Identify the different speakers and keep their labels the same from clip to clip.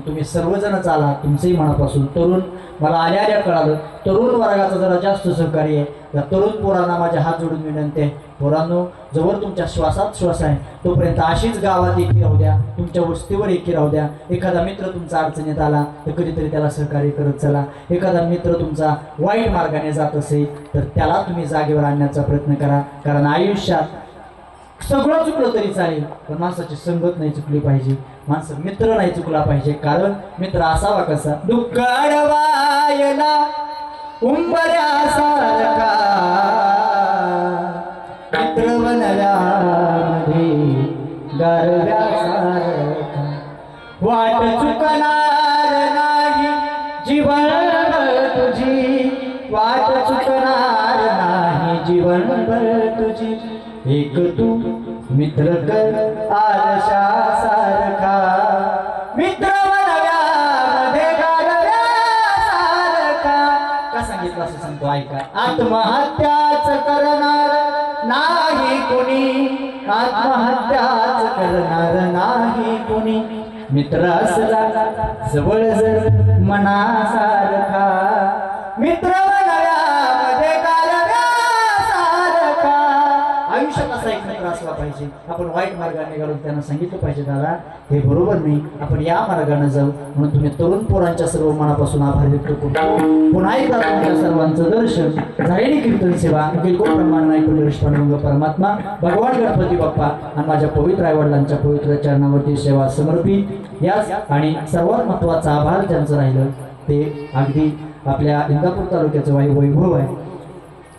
Speaker 1: मग तुम्ही सर्वजण चाला तुमचंही मनापासून तरुण मला आल्या आल्या कळालं तरुण वर्गाचं जरा जास्त सहकार्य आहे. या तरुण पोरांना माझ्या हात जोडून विनंती आहे. पोरांनो जवळ तुमच्या श्वासात श्वास आहे तोपर्यंत अशीच गावात एकी राहू द्या तुमच्या वस्तीवर एकी राहू द्या. एखादा मित्र तुमचा अडचणीत आला तर कधीतरी त्याला सहकार्य करत चला. एखादा मित्र तुमचा वाईट मार्गाने जात असेल तर त्याला तुम्ही जागेवर आणण्याचा प्रयत्न करा. कारण आयुष्यात सगळं चुकलं तरी चालेल पण माणसाची संगत नाही चुकली पाहिजे. माणसं मित्र नाही चुकला पाहिजे. कारण मित्र असावा कसा? दुःख अडवायला मित्र बनल्यामध्ये गारव्यासारखा वाट चुकणार नाही जीवन तुझी. वाट चुकणार नाही जीवन तुझी. एक तू मित्र कर आरशा सारखा मित्र सारखा का सांगितलं असं सांगतो? ऐका. आत्महत्याच करणार नाही कोणी. आत्महत्याच करणार नाही कोणी. मित्र असला जवळ जर मनासारखा. मित्र आयुष्यात असा एक असला पाहिजे. आपण वाईट मार्गाने घालून त्यांना सांगितलं पाहिजे दादा हे बरोबर नाही. आपण या मार्गाने जाऊ. म्हणून तुम्ही तरुण पोरांच्या सर्व मनापासून आभार व्यक्त करतो. पुन्हा एकदा तुमच्या सर्वांचं दर्शन झालेली कीर्तन सेवा किरकोळ प्रमाण नाईक परमात्मा भगवान गणपती बाप्पा आणि माझ्या पवित्र आईवडिलांच्या पवित्र चरणावरती सेवा समर्पित. याच आणि सर्वात महत्त्वाचा आभार ज्यांचं राहिलं ते अगदी आपल्या इंदापूर तालुक्याचं वाई वैभव आहे.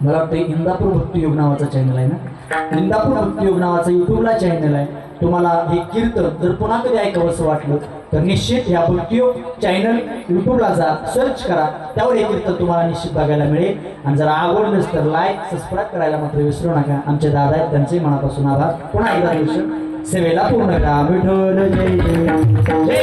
Speaker 1: मला वाटतं इंदापूर भक्तियोग नावाचा चॅनल आहे ना? इंदापूर भक्तियोग नावाचा युट्यूबला चॅनल आहे. तुम्हाला हे कीर्तन जर पुन्हा कधी ऐकावंसं वाटलं तर निश्चित ह्या भक्तियोग चॅनल युट्यूबला जा सर्च करा. त्यावर हे कीर्तन तुम्हाला निश्चित बघायला मिळेल. आणि जर आवडलंच तर लाईक सबस्क्राईब करायला मात्र विसरू नका. आमचे दादा आहेत त्यांचे मनापासून आभार. पुन्हा एकदा दिवशी सेवेला पूर्ण करा. विठ्ठल जय. जय